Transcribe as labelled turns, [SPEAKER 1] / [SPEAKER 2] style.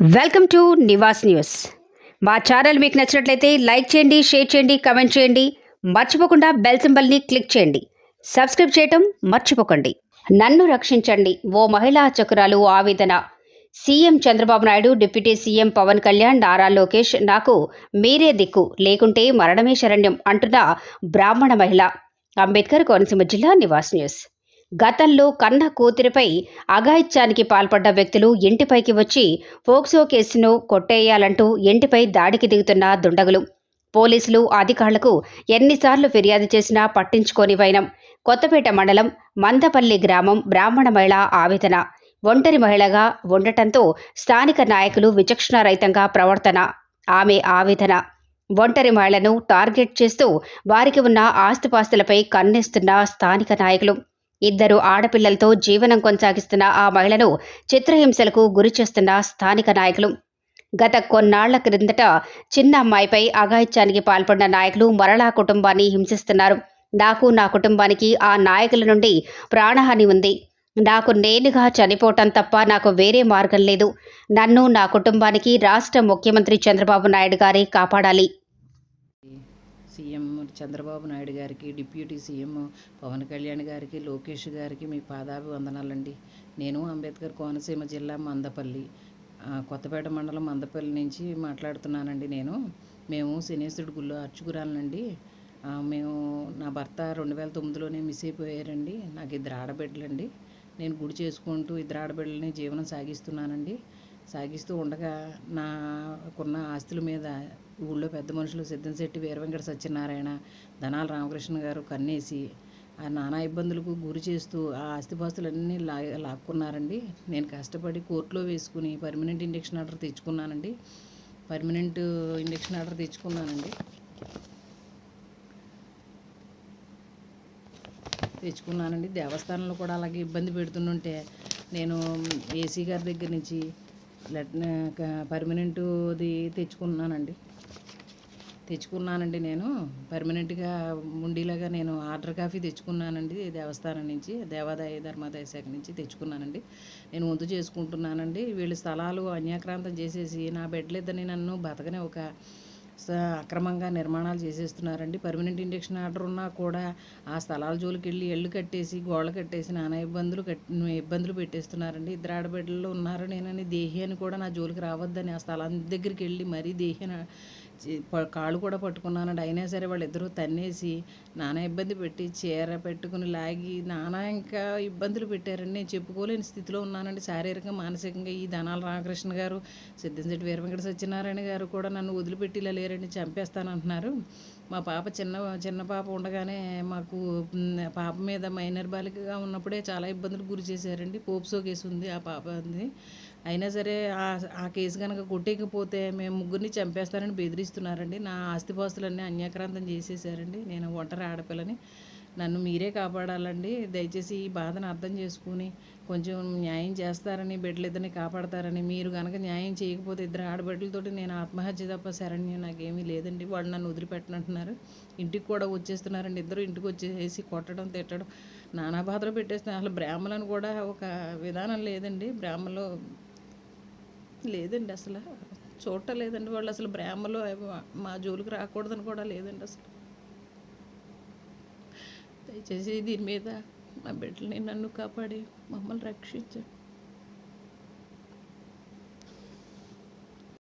[SPEAKER 1] Welcome to Nivas news. మా channel మీకు నచ్చినట్లయితే లైక్ చేయండి షేర్ చేయండి కమెంట్ చేయండి. మర్చిపోకుండా బెల్ సింబల్ని క్లిక్ చేయండి. సబ్స్క్రైబ్ చేయటం మర్చిపోకండి. నన్ను రక్షించండి ఓ మహిళా చక్రాలు ఆవేదన. CM Chandrababu Naidu deputy CM Pawan Kalyan Nara Lokesh నాకు మీరే దిక్కు. లేకుంటే మరణమే శరణ్యం అంటున్న బ్రాహ్మణ మహిళ. అంబేద్కర్ కోనసీమ జిల్లా నివాస్ న్యూస్. గతంలో కన్న కూతురిపై అఘాయిత్యానికి పాల్పడ్డ వ్యక్తులు ఇంటిపైకి వచ్చి ఫోక్సో కేసును కొట్టేయాలంటూ ఇంటిపై దాడికి దిగుతున్న దుండగులు. పోలీసులు అధికారులకు ఎన్నిసార్లు ఫిర్యాదు చేసినా పట్టించుకోని వైనం. కొత్తపేట మండలం మందపల్లి గ్రామం బ్రాహ్మణ మహిళ ఆవేదన. ఒంటరి మహిళగా ఉండటంతో స్థానిక నాయకులు విచక్షణారహితంగా ప్రవర్తన. ఆమె ఆవేదన. ఒంటరి మహిళను టార్గెట్ చేస్తూ వారికి ఉన్న ఆస్తిపాస్తులపై కన్నేస్తున్న స్థానిక నాయకులు. ఇద్దరు ఆడపిల్లలతో జీవనం కొనసాగిస్తున్న ఆ మహిళను చిత్రహింసలకు గురి చేస్తున్న స్థానిక నాయకులు. గత కొన్నాళ్ళ క్రిందట చిన్న అమ్మాయిపై అఘాయిత్యానికి పాల్పడిన నాయకులు మరలా కుటుంబాన్ని హింసిస్తున్నారు. నాకు నా కుటుంబానికి ఆ నాయకుల నుండి ప్రాణహాని ఉంది. నాకు నేనుగా చనిపోవటం తప్ప నాకు వేరే మార్గం లేదు. నన్ను నా కుటుంబానికి రాష్ట్ర ముఖ్యమంత్రి చంద్రబాబు నాయుడు గారే కాపాడాలి.
[SPEAKER 2] సీఎం చంద్రబాబు నాయుడు గారికి డిప్యూటీ సీఎం పవన్ కళ్యాణ్ గారికి లోకేష్ గారికి మీ పాదాభివందనాలండి. నేను అంబేద్కర్ కోనసీమ జిల్లా మందపల్లి కొత్తపేట మండలం మందపల్లి నుంచి మాట్లాడుతున్నానండి నేను. మేము శనేశ్వరుడు గుళ్ళో అర్చుకురాలనండి మేము నా భర్త రెండు వేల తొమ్మిదిలోనే మిస్ అయిపోయారండి. నాకు ఇద్దరు ఆడబిడ్డలండి. నేను గుడి చేసుకుంటూ ఇద్దరు ఆడబిడ్డలని జీవనం సాగిస్తున్నానండి. సాగిస్తూ ఉండగా నాకున్న ఆస్తుల మీద ఊళ్ళో పెద్ద మనుషులు సిద్ధంశెట్టి వీరవెంకట సత్యనారాయణ ధనాల రామకృష్ణ గారు కన్నేసి ఆ నానా ఇబ్బందులకు గురి చేస్తూ ఆ ఆస్తిపాస్తులన్నీ లా లాక్కున్నారండి. నేను కష్టపడి కోర్టులో వేసుకుని పర్మనెంట్ ఇండక్షన్ ఆర్డర్ తెచ్చుకున్నానండి. పర్మనెంట్ ఇండక్షన్ ఆర్డర్ తెచ్చుకున్నానండి. తెచ్చుకున్నానండి. దేవస్థానంలో కూడా అలాగే ఇబ్బంది పెడుతుంటే నేను ఏసీ గారి దగ్గర నుంచి పర్మనెంట్ది తెచ్చుకున్నానండి. తెచ్చుకున్నానండి నేను. పర్మనెంట్గా ఉండేలాగా నేను ఆర్డర్ కాఫీ తెచ్చుకున్నానండి. దేవస్థానం నుంచి దేవాదాయ ధర్మాదాయ శాఖ నుంచి తెచ్చుకున్నానండి. నేను వంతు చేసుకుంటున్నానండి. వీళ్ళ స్థలాలు అన్యాక్రాంతం చేసేసి నా బిడ్డలిద్దరిని నన్ను బతకనే ఒక అక్రమంగా నిర్మాణాలు చేసేస్తున్నారండి. పర్మనెంట్ ఇండక్షన్ ఆర్డర్ ఉన్నా కూడా ఆ స్థలాల జోలికి వెళ్ళి ఎళ్ళు కట్టేసి గోడలు కట్టేసి నానా ఇబ్బందులు కట్ ఇబ్బందులు పెట్టేస్తున్నారండి. ఇద్దరు ఆడబిడ్డలు ఉన్నారు. నేనని దేహి అని కూడా నా జోలికి రావద్దని ఆ స్థలం దగ్గరికి వెళ్ళి మరీ దేహి కాళ్ళు కూడా పట్టుకున్నానండి అయినా సరే వాళ్ళిద్దరూ తన్నేసి నానా ఇబ్బంది పెట్టి చీర పెట్టుకుని లాగి నానా ఇంకా ఇబ్బందులు పెట్టారండి నేను చెప్పుకోలేని స్థితిలో ఉన్నానండి. శారీరకంగా మానసికంగా ఈ ధనాల రామకృష్ణ గారు సిద్ధంశెట్టి వీరవెంకట సత్యనారాయణ గారు కూడా నన్ను వదిలిపెట్టి ఇలా లేరండి చంపేస్తానంటున్నారు. మా పాప చిన్న చిన్న పాప ఉండగానే మాకు పాప మీద మైనర్ బాలికగా ఉన్నప్పుడే చాలా ఇబ్బందులు గురి చేశారండి. పోప్సో కేసు ఉంది ఆ పాప ఉంది. అయినా సరే ఆ కేసు కనుక కొట్టేకపోతే మేము ముగ్గురిని చంపేస్తారని బెదిరిస్తున్నారండి. నా ఆస్తిపాస్తులన్నీ అన్యాక్రాంతం చేసేసారండి నేను ఒంటరి ఆడపిల్లని. నన్ను మీరే కాపాడాలండి. దయచేసి ఈ బాధను అర్థం చేసుకుని కొంచెం న్యాయం చేస్తారని బిడ్డలిద్దరిని కాపాడతారని మీరు కనుక న్యాయం చేయకపోతే ఇద్దరు ఆడబిడ్డలతోటి నేను ఆత్మహత్య తప్ప శరణ్యం నాకేమీ లేదండి. వాళ్ళు నన్ను వదిలిపెట్టనంటున్నారు. ఇంటికి కూడా వచ్చేస్తున్నారండి. ఇద్దరు ఇంటికి వచ్చేసి కొట్టడం తిట్టడం నానా బాధలు పెట్టేస్తున్నారు. అసలు బ్రాహ్మణులను కూడా ఒక విధానం లేదండి. బ్రాహ్మలో లేదండి అసలు. చూడటం లేదండి వాళ్ళు అసలు. బ్రాహ్మలో మా జోలికి రాకూడదని కూడా లేదండి అసలు. దయచేసి దీని మీద మా బిడ్డల్ని నన్ను కాపాడి మమ్మల్ని రక్షించండి.